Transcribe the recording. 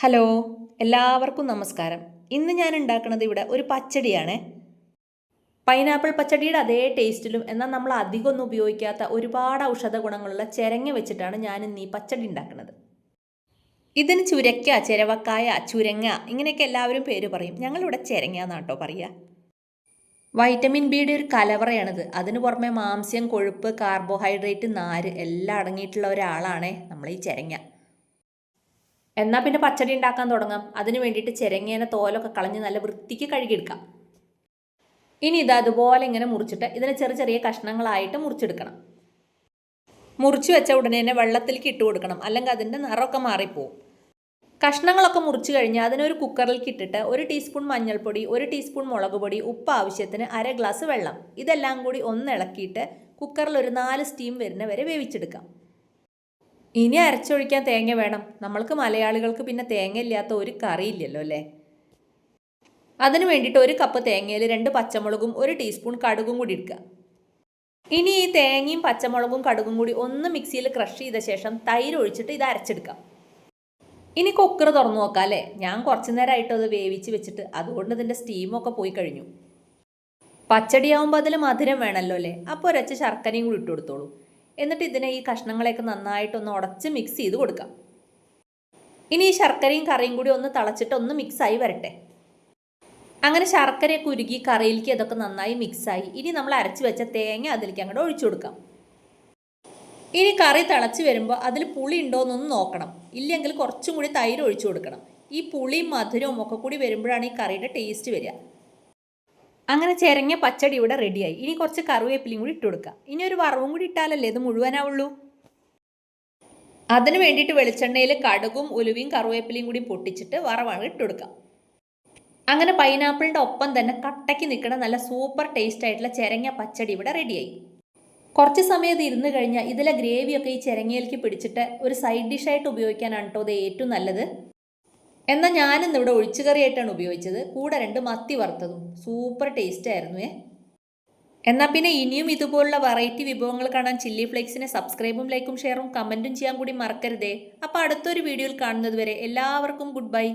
Hello എല്ലാവർക്കും നമസ്കാരം. ഇന്ന് ഞാൻ ഉണ്ടാക്കുന്നത് ഇവിടെ ഒരു പച്ചടിയാണ്. പൈനാപ്പിൾ പച്ചടിയുടെ അതേ ടേസ്റ്റിലും എന്നാൽ നമ്മൾ അധികം ഒന്നും ഉപയോഗിക്കാത്ത ഒരുപാട് ഔഷധ ഗുണങ്ങളുള്ള ചിരങ്ങ വെച്ചിട്ടാണ് ഞാൻ ഇന്ന് ഈ പച്ചടി ഉണ്ടാക്കുന്നത്. ഇതിന് ചുരക്ക ചിരവക്കായ ചുരങ്ങ ഇങ്ങനെയൊക്കെ എല്ലാവരും പേര് പറയും. ഞങ്ങളിവിടെ ചിരങ്ങ എന്നാട്ടോ പറയുക വൈറ്റമിൻ ബിയുടെ ഒരു കലവറയാണിത്. അതിന് പുറമെ മാംസ്യം കൊഴുപ്പ് കാർബോഹൈഡ്രേറ്റ് നാര് എല്ലാം അടങ്ങിയിട്ടുള്ള ഒരാളാണ് നമ്മൾ ഈ ചിരങ്ങ. എന്നാൽ പിന്നെ പച്ചടി ഉണ്ടാക്കാൻ തുടങ്ങാം. അതിന് വേണ്ടിയിട്ട് ചിരങ്ങേനെ തോലൊക്കെ കളഞ്ഞ് നല്ല വൃത്തിക്ക് കഴുകിയെടുക്കാം. ഇനി ഇത് അതുപോലെ ഇങ്ങനെ മുറിച്ചിട്ട് ഇതിനെ ചെറിയ ചെറിയ കഷ്ണങ്ങളായിട്ട് മുറിച്ചെടുക്കണം. മുറിച്ച് വെച്ച ഉടനെ തന്നെ വെള്ളത്തിലേക്ക് ഇട്ട് കൊടുക്കണം. അല്ലെങ്കിൽ അതിന്റെ നിറമൊക്കെ മാറിപ്പോവും. കഷ്ണങ്ങളൊക്കെ മുറിച്ച് കഴിഞ്ഞാൽ അതിനൊരു കുക്കറിലേക്ക് ഇട്ടിട്ട് ഒരു ടീസ്പൂൺ മഞ്ഞൾപ്പൊടി ഒരു ടീസ്പൂൺ മുളക് പൊടി ഉപ്പ് ആവശ്യത്തിന് അര ഗ്ലാസ് വെള്ളം. ഇതെല്ലാം കൂടി ഒന്ന് ഇളക്കിയിട്ട് കുക്കറിൽ ഒരു നാല് സ്റ്റീം വരുന്ന വരെ വേവിച്ചെടുക്കാം. ഇനി അരച്ചൊഴിക്കാൻ തേങ്ങ വേണം. നമ്മൾക്ക് മലയാളികൾക്ക് പിന്നെ തേങ്ങ ഇല്ലാത്ത ഒരു കറിയില്ലല്ലോ അല്ലേ? അതിന് വേണ്ടിയിട്ട് ഒരു കപ്പ് തേങ്ങയിൽ രണ്ട് പച്ചമുളകും ഒരു ടീസ്പൂൺ കടുകും കൂടി ഇടുക. ഇനി ഈ തേങ്ങയും പച്ചമുളകും കടുകും കൂടി ഒന്ന് മിക്സിയിൽ ക്രഷ് ചെയ്ത ശേഷം തൈര് ഒഴിച്ചിട്ട് ഇത് അരച്ചെടുക്കാം. ഇനി കുക്കർ തുറന്നു നോക്കാം അല്ലേ? ഞാൻ കുറച്ച് നേരമായിട്ട് അത് വേവിച്ച് വെച്ചിട്ട് അതുകൊണ്ട് ഇതിന്റെ സ്റ്റീമൊക്കെ പോയി കഴിഞ്ഞു. പച്ചടിയാവുമ്പോൾ അതിൽ മധുരം വേണമല്ലോ അല്ലേ? അപ്പോൾ ഒരച്ച് ശർക്കരയും കൂടി ഇട്ട് കൊടുത്തോളൂ. എന്നിട്ട് ഇതിനെ ഈ കഷ്ണങ്ങളെയൊക്കെ നന്നായിട്ടൊന്ന് ഉടച്ച് മിക്സ് ചെയ്ത് കൊടുക്കാം. ഇനി ഈ ശർക്കരയും കറിയും കൂടി ഒന്ന് തിളച്ചിട്ട് ഒന്ന് മിക്സായി വരട്ടെ. അങ്ങനെ ശർക്കരയൊക്കെ ഉരുകി കറിയിലേക്ക് അതൊക്കെ നന്നായി മിക്സായി ഇനി നമ്മൾ അരച്ച് വെച്ച തേങ്ങ അതിലേക്ക് അങ്ങോട്ട് ഒഴിച്ചു കൊടുക്കാം. ഇനി കറി തിളച്ച് വരുമ്പോൾ അതിൽ പുളി ഉണ്ടോ എന്നൊന്ന് നോക്കണം. ഇല്ലെങ്കിൽ കുറച്ചും കൂടി തൈര് ഒഴിച്ചു കൊടുക്കണം. ഈ പുളിയും മധുരവും ഒക്കെ കൂടി വരുമ്പോഴാണ് ഈ കറിയുടെ ടേസ്റ്റ് വരിക. അങ്ങനെ ചിരങ്ങിയ പച്ചടി ഇവിടെ റെഡിയായി ഇനി കുറച്ച് കറിവേപ്പിലയും കൂടി ഇട്ട് കൊടുക്കുക ഇനി ഒരു വറവും കൂടി ഇട്ടാലല്ലേ ഇത് മുഴുവനാവുള്ളൂ അതിന് വേണ്ടിയിട്ട് വെളിച്ചെണ്ണയിൽ കടുകും ഉലുവയും കറിവേപ്പിലയും കൂടി പൊട്ടിച്ചിട്ട് വറവാണ് ഇട്ട് കൊടുക്കുക അങ്ങനെ പൈനാപ്പിളിന്റെ ഒപ്പം തന്നെ കട്ടയ്ക്ക് നിൽക്കുന്ന നല്ല സൂപ്പർ ടേസ്റ്റ് ആയിട്ടുള്ള ചിരങ്ങ പച്ചടി ഇവിടെ റെഡിയായി കുറച്ച് സമയം ഇത് ഇരുന്ന് കഴിഞ്ഞാൽ ഇതിലെ ഗ്രേവിയൊക്കെ ഈ ചിരങ്ങയിലേക്ക് പിടിച്ചിട്ട് ഒരു സൈഡ് ഡിഷായിട്ട് ഉപയോഗിക്കാനാണ് കേട്ടോ ഇത് ഏറ്റവും നല്ലത്. എന്നാൽ ഞാനിന്ന് ഇവിടെ ഒഴിച്ചുകറിയായിട്ടാണ് ഉപയോഗിച്ചത്. കൂടെ രണ്ട് മത്തി വറുത്തതും. സൂപ്പർ ടേസ്റ്റ് ആയിരുന്നു ഏ? എന്നാൽ പിന്നെ ഇനിയും ഇതുപോലുള്ള വെറൈറ്റി വിഭവങ്ങൾ കാണാൻ ചില്ലി ഫ്ലേക്സിനെ സബ്സ്ക്രൈബും ലൈക്കും ഷെയറും കമന്റും ചെയ്യാൻ കൂടി മറക്കരുതേ. അപ്പോൾ അടുത്തൊരു വീഡിയോയിൽ കാണുന്നത് വരെ എല്ലാവർക്കും ഗുഡ് ബൈ